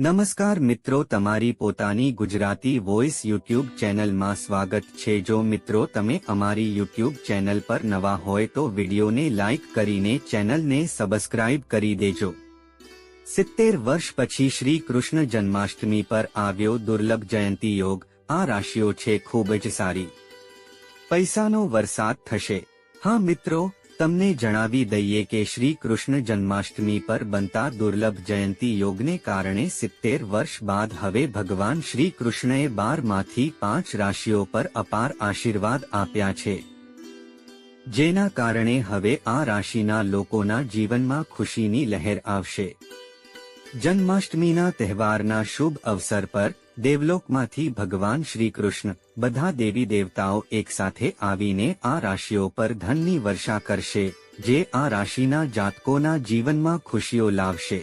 નમસ્કાર મિત્રો, તમારી પોતાની ગુજરાતી વોઇસ યુટ્યુબ ચેનલમાં સ્વાગત છે. જો મિત્રો, તમે અમારી યુટ્યુબ ચેનલ પર નવા હોય તો વિડીયોને લાઇક કરીને ચેનલને સબસ્ક્રાઇબ કરી દેજો. સિત્તેર વર્ષ પછી શ્રી કૃષ્ણ જન્માષ્ટમી પર આવ્યો દુર્લભ જયંતી યોગ. આ રાશિઓ છે ખૂબ જ સારી. પૈસાનો વરસાદ થશે. હા મિત્રો તમને જણાવી દઈએ કે શ્રી કૃષ્ણ જન્માષ્ટમી પર બનતા દુર્લભ જયંતી યોગને કારણે સિત્તેર વર્ષ બાદ હવે ભગવાન શ્રી કૃષ્ણએ બારમાંથી પાંચ રાશિઓ પર અપાર આશીર્વાદ આપ્યા છે. જેના કારણે હવે આ રાશિના લોકોના જીવનમાં ખુશીની લહેર આવશે. જન્માષ્ટમીના તહેવારના શુભ અવસર પર દેવલોકમાંથી ભગવાન શ્રી કૃષ્ણ બધા દેવી દેવતાઓ એકસાથે આવીને આ રાશિઓ પર ધનની વર્ષા કરશે, જે આ રાશિના જાતકોના જીવનમાં ખુશીઓ લાવશે.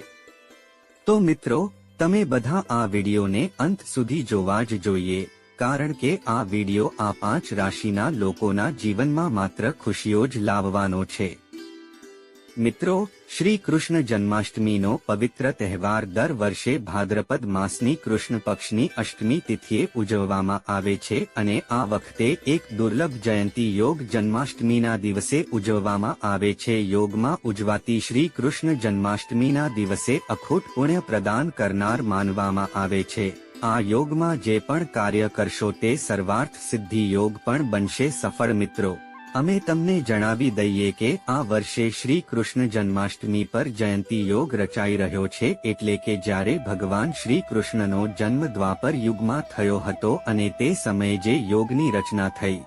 તો મિત્રો, તમે બધા આ વિડીયોને અંત સુધી જોવા જ જોઈએ, કારણ કે આ વીડિયો આ પાંચ રાશિના લોકોના જીવનમાં માત્ર ખુશીઓ જ લાવવાનો છે. મિત્રો શ્રી કૃષ્ણ જન્માષ્ટમીનો પવિત્ર તહેવાર દર વર્ષે ભાદ્રપદ માસની કૃષ્ણ પક્ષની અષ્ટમી તિથિએ ઉજવવામાં આવે છે અને આ વખતે એક દુર્લભ જયંતી યોગ જન્માષ્ટમીના દિવસે ઉજવવામાં આવે છે. યોગમાં ઉજવાતી શ્રી કૃષ્ણ જન્માષ્ટમીના દિવસે અખૂટ પુણ્ય પ્રદાન કરનાર માનવામાં આવે છે. આ યોગમાં જે પણ કાર્ય કરશો તે સર્વાર્થ સિદ્ધિ યોગ પણ બનશે સફળ મિત્રો. અમે તમને જણાવી દઈએ કે આ વર્ષે શ્રી કૃષ્ણ જન્માષ્ટમી પર જયંતી યોગ રચાઈ રહ્યો છે એટલે કે જ્યારે ભગવાન શ્રી કૃષ્ણનો જન્મ દ્વાપર યુગમાં થયો હતો અને તે સમયે જે યોગની રચના થઈ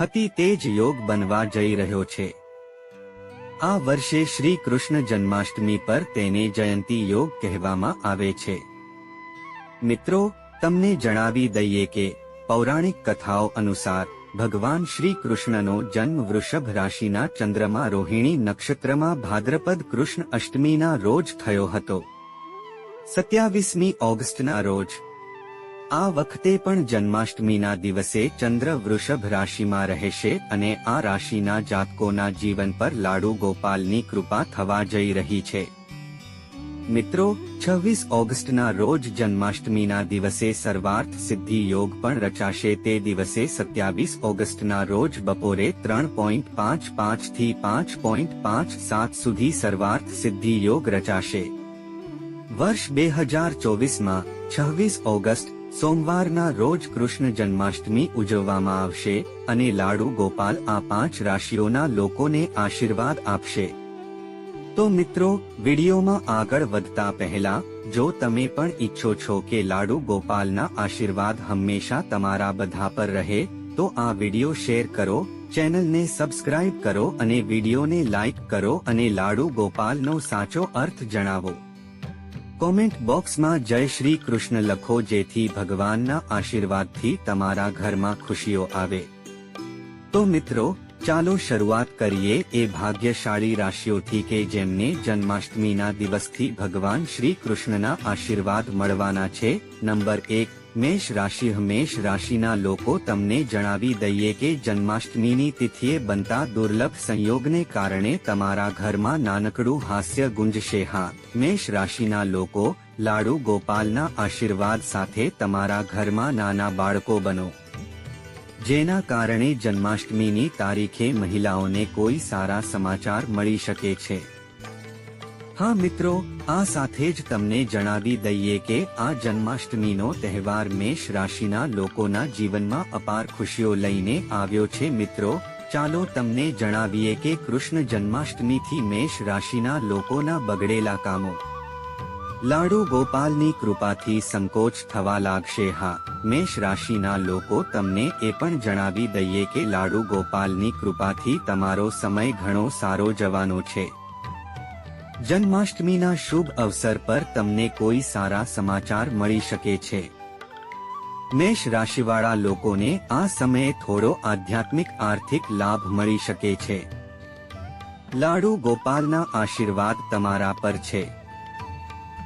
હતી તે જ યોગ બનવા જઈ રહ્યો છે. આ વર્ષે શ્રી કૃષ્ણ જન્માષ્ટમી પર તેને જયંતી યોગ કહેવામાં આવે છે. મિત્રો, તમને જણાવી દઈએ કે પૌરાણિક કથાઓ અનુસાર ભગવાન શ્રી કૃષ્ણનો જન્મ વૃષભ રાશિના ચંદ્રમાં રોહિણી નક્ષત્રમાં ભાદ્રપદ કૃષ્ણ અષ્ટમીના રોજ થયો હતો. સત્યાવીસમી ઓગસ્ટના રોજ. આ વખતે પણ જન્માષ્ટમીના દિવસે ચંદ્ર વૃષભ રાશિમાં રહેશે અને આ રાશિના જાતકોના જીવન પર લાડુ ગોપાલની કૃપા થવા જઈ રહી છે. મિત્રો, છવ્વીસ ઓગસ્ટના રોજ જન્માષ્ટમીના દિવસે સર્વાર્થ સિદ્ધિ યોગ પણ રચાશે તે દિવસે સત્યાવીસ ઓગસ્ટના રોજ બપોરે ત્રણ પોઈન્ટ પાંચ પાંચથી પાંચ પોઈન્ટ પાંચ સાત સુધી સર્વાર્થ સિદ્ધિ યોગ રચાશે. વર્ષ બે હજાર ચોવીસમાં છવ્વીસ ઓગસ્ટ, સોમવારના રોજ કૃષ્ણ જન્માષ્ટમી ઉજવવામાં આવશે અને લાડુ ગોપાલ આ પાંચ રાશિઓના લોકોને આશીર્વાદ આપશે. તો મિત્રો, વિડીયોમાં આગળ વધતા પહેલા, જો તમે પણ ઈચ્છો છો કે લાડુ ગોપાલના આશીર્વાદ હંમેશા તમારા બધા પર રહે, તો આ વીડિયો શેર કરો, ચેનલને સબસ્ક્રાઇબ કરો અને વિડીયોને લાઇક કરો અને લાડુ ગોપાલનો સાચો અર્થ જણાવો. કોમેન્ટ બોક્સમાં જય શ્રી કૃષ્ણ લખો જેથી ભગવાનના આશીર્વાદથી તમારા ઘરમાં ખુશીઓ આવે. તો મિત્રો ચાલો શરૂઆત કરીએ એ ભાગ્યશાળી રાશિઓથી કે જેમને જન્માષ્ટમીના દિવસથી ભગવાન શ્રી કૃષ્ણના આશીર્વાદ મળવાના છે. નંબર એક, મેષ રાશિ. મેષ રાશિના લોકો તમને જણાવી દઈએ કે જન્માષ્ટમીની તિથિએ બનતા દુર્લભ સંયોગને કારણે તમારા ઘરમાં નાનકડું હાસ્ય ગુંજશે. હા, મેષ રાશિના લોકો લાડુ ગોપાલના આશીર્વાદ સાથે તમારા ઘરમાં નાના બાળકો બનો. જેના કારણે જન્માષ્ટમીની તારીખે મહિલાઓને કોઈ સારા સમાચાર મળી શકે છે. હા મિત્રો, આ સાથે જ તમને જણાવી દઈએ કે આ જન્માષ્ટમીનો તહેવાર મેષ રાશિના લોકોના જીવનમાં અપાર ખુશીઓ લઈને આવ્યો છે મિત્રો. ચાલો તમને જણાવીએ કે કૃષ્ણ જન્માષ્ટમીથી મેષ રાશિના લોકોના બગડેલા કામો. લાડુ ગોપાલની કૃપાથી સંકોચ થવા લાગશે, હા. મેષ રાશિના લોકો તમને એ પણ જણાવી દઈએ કે લાડુ ગોપાલની કૃપાથી તમારો સમય ઘણો સારો જવાનો છે. જન્માષ્ટમીના શુભ અવસર પર તમને કોઈ સારા સમાચાર મળી શકે છે. મેષ રાશિવાળા લોકોને આ સમયે થોડો આધ્યાત્મિક આર્થિક લાભ મળી શકે છે. લાડુ ગોપાલના આશીર્વાદ તમારા પર છે.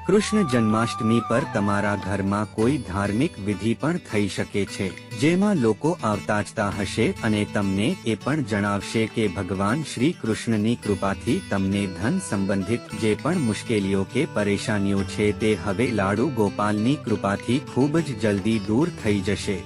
કૃષ્ણ જન્માષ્ટમી પર તમારા ઘરમાં કોઈ ધાર્મિક વિધિ પણ થઈ શકે છે, જેમાં લોકો આવતાજતા હશે અને તમને એ પણ જણાવશે કે ભગવાન શ્રી કૃષ્ણની કૃપાથી તમને ધન સંબંધિત જે પણ મુશ્કેલીઓ કે પરેશાનીઓ છે તે હવે લાડુ ગોપાલની કૃપાથી ખૂબ જ જલ્દી દૂર થઈ જશે.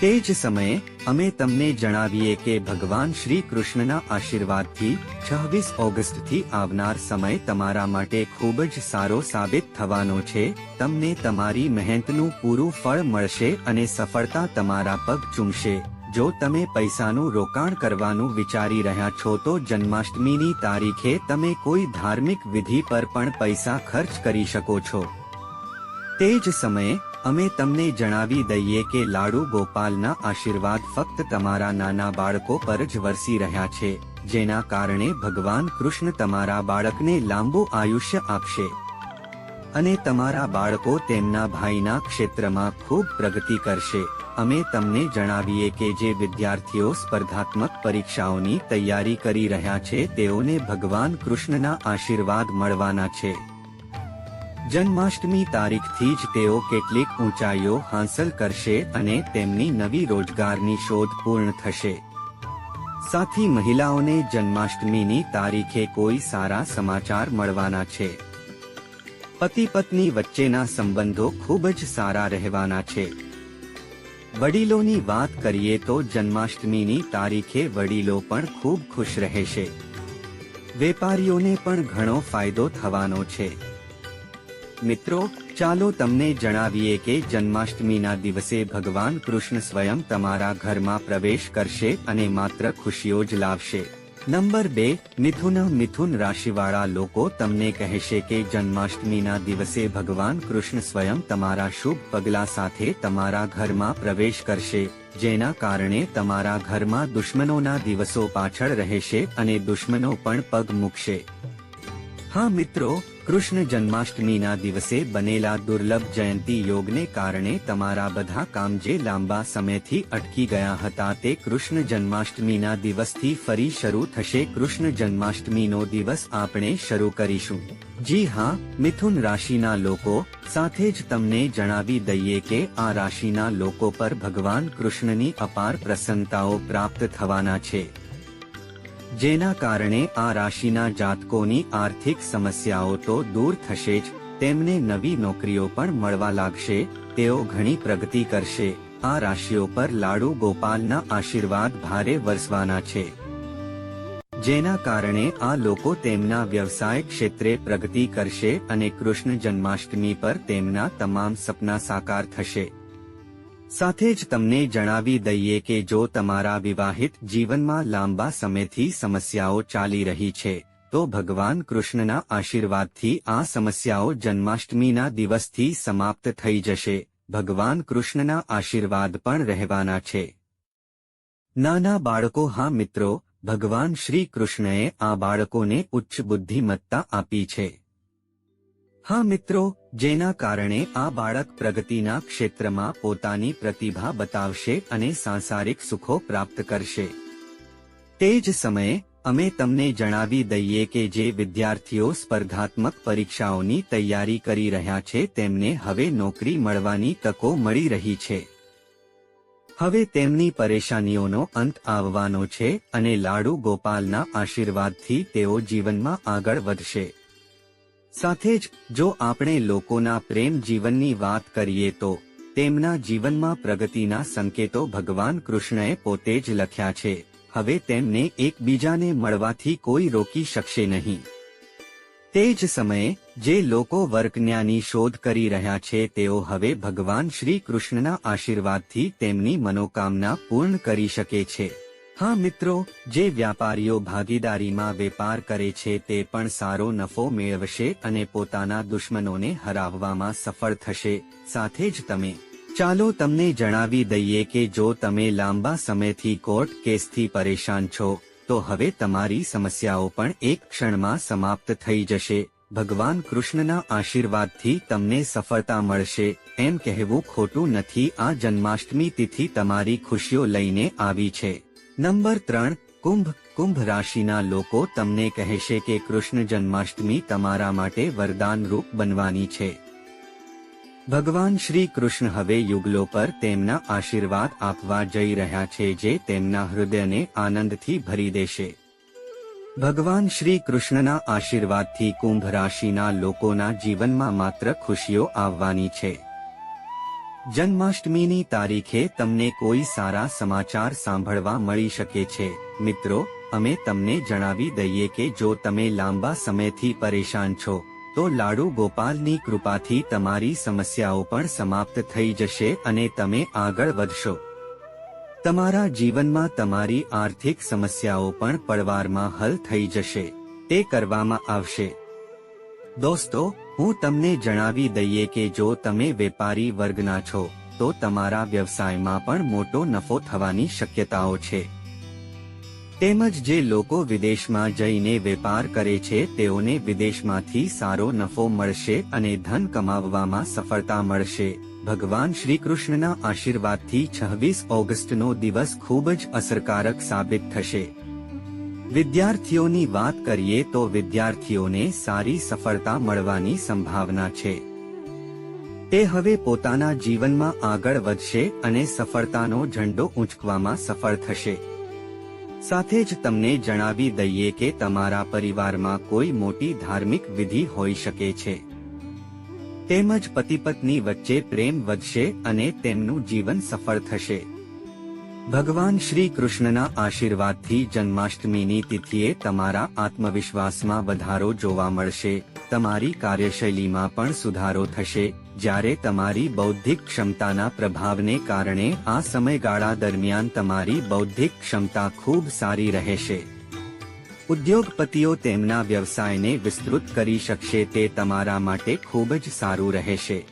તે જ સમયે અમે તમને જણાવીએ કે ભગવાન શ્રી કૃષ્ણના આશીર્વાદથી છવ્વીસ ઓગસ્ટથી આવનાર સમય તમારા માટે ખૂબ જ સારો સાબિત થવાનો છે. તમને તમારી મહેનતનું પૂરું ફળ મળશે અને સફળતા તમારા પગ ચૂમશે. જો તમે પૈસાનું રોકાણ કરવાનું વિચારી રહ્યા છો તો જન્માષ્ટમીની તારીખે તમે કોઈ ધાર્મિક વિધિ પર પણ પૈસા ખર્ચ કરી શકો છો. તે જ સમયે અમે તમને જણાવી દઈએ કે લાડુ ગોપાલના આશીર્વાદ ફક્ત તમારા નાના બાળકો પર જ વરસી રહ્યા છે, જેના કારણે ભગવાન કૃષ્ણ તમારા બાળકને લાંબુ આયુષ્ય આપશે. અને તમારા બાળકો તેમના ભાઈના ક્ષેત્રમાં ખૂબ પ્રગતિ કરશે. અમે તમને જણાવીએ કે જે વિદ્યાર્થીઓ સ્પર્ધાત્મક પરીક્ષાઓની તૈયારી કરી રહ્યા છે, તેઓને ભગવાન કૃષ્ણના આશીર્વાદ મળવાના છે. જન્માષ્ટમી તારીખથી જ તેઓ કેટલીક ઊંચાઈઓ હાંસલ કરશે અને તેમની નવી રોજગારની શોધ પૂર્ણ થશે. સાથી મહિલાઓને જન્માષ્ટમીની તારીખે કોઈ સારા સમાચાર મળવાના છે. પતિ પત્ની વચ્ચેના સંબંધો ખૂબ જ સારા રહેવાના છે. વડીલોની વાત કરીએ તો જન્માષ્ટમીની તારીખે વડીલો પણ ખૂબ ખુશ રહેશે. વેપારીઓને પણ ઘણો ફાયદો થવાનો છે. મિત્રો, ચાલો તમને જણાવીએ કે જન્માષ્ટમીના દિવસે ભગવાન કૃષ્ણ સ્વયં તમારા ઘરમાં પ્રવેશ કરશે અને માત્ર ખુશીઓ જ લાવશે. નંબર બે, મિથુન મિથુન રાશિવાળા લોકો તમને કહેશે કે જન્માષ્ટમીના દિવસે ભગવાન કૃષ્ણ સ્વયં તમારા શુભ પગલા સાથે તમારા ઘરમાં પ્રવેશ કરશે, જેના કારણે તમારા ઘરમાં દુશ્મનોના દિવસો પાછળ રહેશે અને દુશ્મનો પણ પગ મૂકશે. હા મિત્રો કૃષ્ણ જન્માષ્ટમીના દિવસે બનેલા દુર્લભ જયંતી યોગને કારણે તમારા બધા કામ જે લાંબા સમયથી અટકી ગયા હતા તે કૃષ્ણ જન્માષ્ટમીના દિવસથી ફરી શરૂ થશે. કૃષ્ણ જન્માષ્ટમીનો દિવસ આપણે શરૂ કરીશું. જી હા, મિથુન રાશિના લોકો, સાથે જ તમને જણાવી દઈએ કે આ રાશિના લોકો પર ભગવાન કૃષ્ણની અપાર પ્રસન્નતાઓ પ્રાપ્ત થવાના છે. જેના કારણે આ રાશિના જાતકોની આર્થિક સમસ્યાઓ તો દૂર થશે જ, તેમને નવી નોકરીઓ પણ મળવા લાગશે, તેઓ ઘણી પ્રગતિ કરશે. આ રાશિઓ પર લાડુ ગોપાલના આશીર્વાદ ભારે વરસવાના છે. જેના કારણે આ લોકો તેમના વ્યવસાય ક્ષેત્રે પ્રગતિ કરશે અને કૃષ્ણ જન્માષ્ટમી પર તેમના તમામ સપના સાકાર થશે. સાથે જ તમને જણાવી દઈએ કે જો તમારા વિવાહિત જીવનમાં લાંબા સમયથી સમસ્યાઓ ચાલી રહી છે, તો ભગવાન કૃષ્ણના આશીર્વાદથી આ સમસ્યાઓ જન્માષ્ટમીના દિવસથી સમાપ્ત થઈ જશે. ભગવાન કૃષ્ણના આશીર્વાદ પણ રહેવાના છે. નાના બાળકો, હા મિત્રો, ભગવાન શ્રી કૃષ્ણએ આ બાળકોને ઉચ્ચ બુદ્ધિમત્તા આપી છે. હા મિત્રો, જેના કારણે આ બાળક પ્રગતિના ક્ષેત્રમાં પોતાની પ્રતિભા બતાવશે અને સાંસારિક સુખો પ્રાપ્ત કરશે. તે જ સમયે, અમે તમને જણાવી દઈએ કે જે વિદ્યાર્થીઓ સ્પર્ધાત્મક પરીક્ષાઓની તૈયારી કરી રહ્યા છે, તેમને હવે નોકરી મળવાની તકો મળી રહી છે. હવે તેમની પરેશાનીઓનો અંત આવવાનો છે અને લાડુ ગોપાલના આશીર્વાદથી તેઓ જીવનમાં આગળ વધશે. સાથે જ, જો આપણે લોકોના પ્રેમ જીવનની વાત કરીએ તો, તેમના જીવનમાં પ્રગતિના સંકેતો ભગવાન કૃષ્ણએ પોતે જ લખ્યા છે. હવે તેમને એકબીજાને મળવાથી કોઈ રોકી શકશે નહીં. તે જ સમયે, જે લોકો વર્કન્યાની શોધ કરી રહ્યા છે તેઓ હવે ભગવાન શ્રી કૃષ્ણના આશીર્વાદથી તેમની મનોકામના પૂર્ણ કરી શકે છે. હા મિત્રો, જે વ્યાપારીઓ ભાગીદારીમાં વેપાર કરે છે તે પણ સારો નફો મેળવશે અને પોતાના દુશ્મનોને હરાવવામાં સફળ થશે. સાથે જ તમે, ચાલો તમને જણાવી દઈએ કે જો તમે લાંબા સમયથી કોર્ટ કેસથી પરેશાન છો, તો હવે તમારી સમસ્યાઓ પણ એક ક્ષણમાં સમાપ્ત થઈ જશે. ભગવાન કૃષ્ણના આશીર્વાદથી તમને સફળતા મળશે. એમ કહેવું ખોટું નથી. આ જન્માષ્ટમી તિથિ તમારી ખુશીઓ લઈને આવી છે. નંબર ત્રણ, કુંભ કુંભ રાશિના લોકો તમને કહેશે કે કૃષ્ણ જન્માષ્ટમી તમારા માટે વરદાન રૂપ બનવાની છે. ભગવાન શ્રી કૃષ્ણ હવે યુગલો પર તેમના આશીર્વાદ આપવા જઈ રહ્યા છે જે તેમના હૃદયને આનંદથી ભરી દેશે. ભગવાન શ્રી કૃષ્ણના આશીર્વાદથી કુંભ રાશિના લોકોના જીવનમાં માત્ર ખુશીઓ આવવાની છે. જન્માષ્ટમીની તારીખે તમને કોઈ સારા સમાચાર સાંભળવા મળી શકે છે. મિત્રો, અમે તમને જણાવી દઈએ કે જો તમે લાંબા સમયથી પરેશાન છો, તો લાડુ ગોપાલની કૃપાથી તમારી સમસ્યાઓ પણ સમાપ્ત થઈ જશે અને તમે આગળ વધશો. તમારા જીવનમાં તમારી આર્થિક સમસ્યાઓ પણ પડવારમાં હલ થઈ જશે. તે કરવામાં આવશે. દોસ્તો હું તમને જણાવી દઈએ કે જો તમે વેપારી વર્ગના છો, તો તમારા વ્યવસાયમાં પણ મોટો નફો થવાની શક્યતાઓ છે. તેમજ જે લોકો વિદેશમાં જઈને વેપાર કરે છે, તેઓને વિદેશમાંથી સારો નફો મળશે અને ધન કમાવવામાં સફળતા મળશે. ભગવાન શ્રી કૃષ્ણના આશીર્વાદથી છવ્વીસ ઓગસ્ટનો દિવસ ખૂબ જ અસરકારક સાબિત થશે. વિદ્યાર્થીઓની વાત કરીએ તો વિદ્યાર્થીઓને સારી સફળતા મળવાની સંભાવના છે. તે હવે પોતાના જીવનમાં આગળ વધશે અને સફળતાનો ઝંડો ઊંચકવામાં સફળ થશે. સાથે જ તમને જણાવી દઈએ કે તમારા પરિવારમાં કોઈ મોટી ધાર્મિક વિધિ હોઈ શકે છે. તેમજ પતિ પત્ની વચ્ચે પ્રેમ વધશે અને તેમનું જીવન સફળ થશે. ભગવાન શ્રી કૃષ્ણના આશીર્વાદથી જન્માષ્ટમીની તિથિએ તમારા આત્મવિશ્વાસમાં વધારો જોવા મળશે. તમારી કાર્યશૈલીમાં પણ સુધારો થશે. જ્યારે તમારી બૌદ્ધિક ક્ષમતાના પ્રભાવને કારણે આ સમયગાળા દરમિયાન તમારી બૌદ્ધિક ક્ષમતા ખૂબ સારી રહેશે. ઉદ્યોગપતિઓ તેમના વ્યવસાયને વિસ્તૃત કરી શકશે તે તમારા માટે ખૂબ જ સારું રહેશે.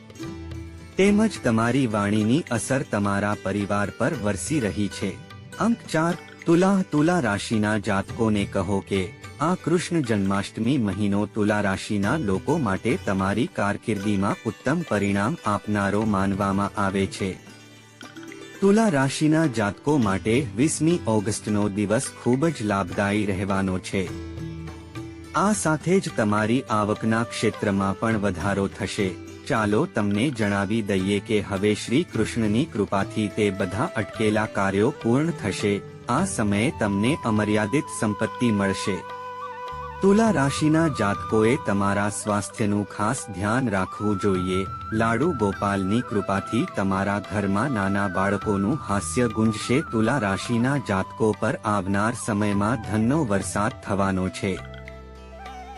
તેમજ તમારી વાણીની અસર તમારા પરિવાર પર વરસી રહી છે. અંક ચાર, તુલા તુલા રાશિના જાતકોને કહો કે, આ કૃષ્ણ જન્માષ્ટમી મહિનો તુલા રાશિના લોકો માટે તમારી કારકિર્દીમાં ઉત્તમ પરિણામ આપનારો માનવામાં આવે છે. તુલા રાશિના જાતકો માટે વીસમી ઓગસ્ટનો દિવસ ખૂબ જ લાભદાયી રહેવાનો છે. આ સાથે જ તમારી આવકના ક્ષેત્રમાં પણ વધારો થશે. ચાલો તમને જણાવી દઈએ કે હવે શ્રી કૃષ્ણની કૃપાથી તે બધા અટકેલા કાર્યો પૂર્ણ થશે. આ સમયે તમને અમર્યાદિત સંપત્તિ મળશે. તુલા રાશિના જાતકોએ તમારા સ્વાસ્થ્યનું ખાસ ધ્યાન રાખવું જોઈએ. લાડુ ગોપાલની કૃપાથી તમારા ઘરમાં નાના બાળકોનું હાસ્ય ગુંજશે. તુલા રાશિના જાતકો પર આવનાર સમયમાં ધનનો વરસાદ થવાનો છે.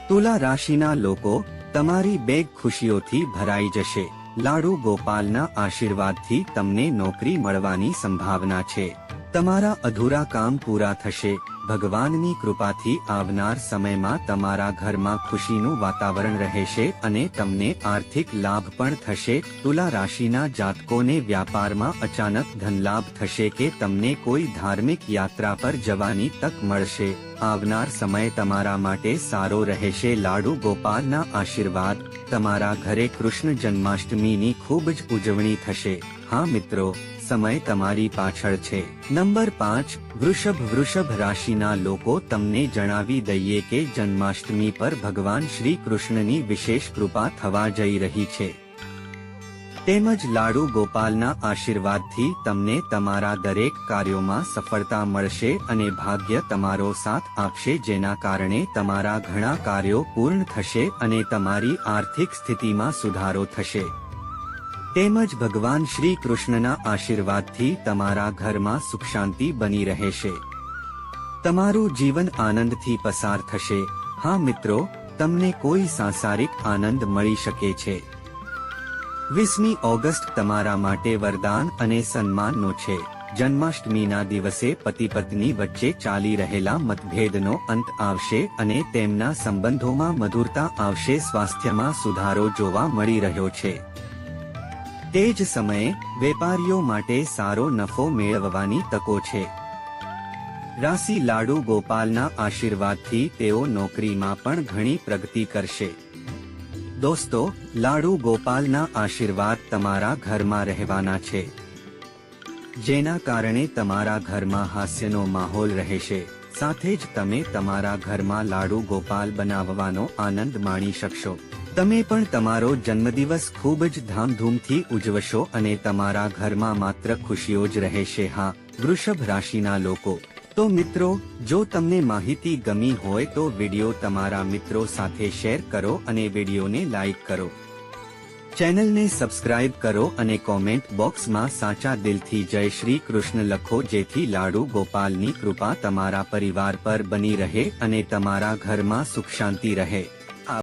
તુલા રાશિના લોકો તમારી બેગ ખુશીઓથી ભરાઈ જશે. લાડુ ગોપાલના આશીર્વાદથી તમને નોકરી મળવાની સંભાવના છે. તમારા અધૂરા કામ પૂરા થશે. ભગવાનની કૃપાથી આવનાર સમયમાં તમારા ઘરમાં ખુશીનું વાતાવરણ રહેશે અને તમને આર્થિક લાભ પણ થશે. તુલા રાશિના જાતકોને વ્યાપારમાં અચાનક ધનલાભ થશે કે તમને કોઈ ધાર્મિક યાત્રા પર જવાની તક મળશે. આવનાર સમય તમારા માટે સારો રહેશે. લાડુ ગોપાલના આશીર્વાદ. તમારા ઘરે કૃષ્ણ જન્માષ્ટમીની ખૂબ જ ઉજવણી થશે. હા મિત્રો સમય તમારી પાછળ છે. નંબર પાંચ, વૃષભ વૃષભ રાશિના લોકો તમને જણાવી દઈએ કે જન્માષ્ટમી પર ભગવાન શ્રી કૃષ્ણની વિશેષ કૃપા થવા જઈ રહી છે. તેમજ લાડુ ગોપાલના આશીર્વાદથી તમને તમારા દરેક કાર્યોમાં સફળતા મળશે અને ભાગ્ય તમારો સાથ આપશે, જેના કારણે તમારા ઘણા કાર્યો પૂર્ણ થશે અને તમારી આર્થિક સ્થિતિમાં સુધારો થશે. તેમજ ભગવાન શ્રી કૃષ્ણના આશીર્વાદથી તમારા ઘરમાં સુખ શાંતિ બની રહેશે. તમારું જીવન આનંદથી પસાર થશે. હા મિત્રો, તમને કોઈ સાંસારિક આનંદ મળી શકે છે. વીસમી ઓગસ્ટ તમારા માટે વરદાન અને સન્માનનો છે. જન્માષ્ટમીના દિવસે પતિ પત્ની વચ્ચે ચાલી રહેલા મતભેદનો અંત આવશે અને તેમના સંબંધોમાં મધુરતા આવશે, સ્વાસ્થ્યમાં સુધારો જોવા મળી રહ્યો છે. તે જ સમયે, વેપારીઓ માટે સારો નફો મેળવવાની તકો છે. રાશિ લાડુ ગોપાલના આશીર્વાદથી તેઓ નોકરીમાં પણ ઘણી પ્રગતિ કરશે. દોસ્તો, લાડુ ગોપાલના આશીર્વાદ તમારા ઘરમાં રહેવાના છે. જેના કારણે તમારા ઘરમાં હાસ્યનો માહોલ રહેશે. સાથે જ તમે તમારા ઘરમાં લાડુ ગોપાલ બનાવવાનો આનંદ માણી શકશો. તમે પણ તમારો જન્મદિવસ ખૂબ જ ધામધૂમથી ઉજવશો અને તમારા ઘરમાં માત્ર ખુશીઓ જ રહેશે, હા, વૃષભ રાશિના લોકો. તો મિત્રો, જો તમને માહિતી ગમી હોય તો વિડિયો તમારા મિત્રો સાથે શેર કરો અને વિડિયોને લાઈક કરો. ચેનલને સબસ્ક્રાઇબ કરો અને કોમેન્ટ બોક્સમાં સાચા દિલથી જય શ્રી કૃષ્ણ લખો, જેથી લાડુ ગોપાલની કૃપા તમારા પરિવાર પર બની રહે અને તમારા ઘરમાં સુખ શાંતિ રહે.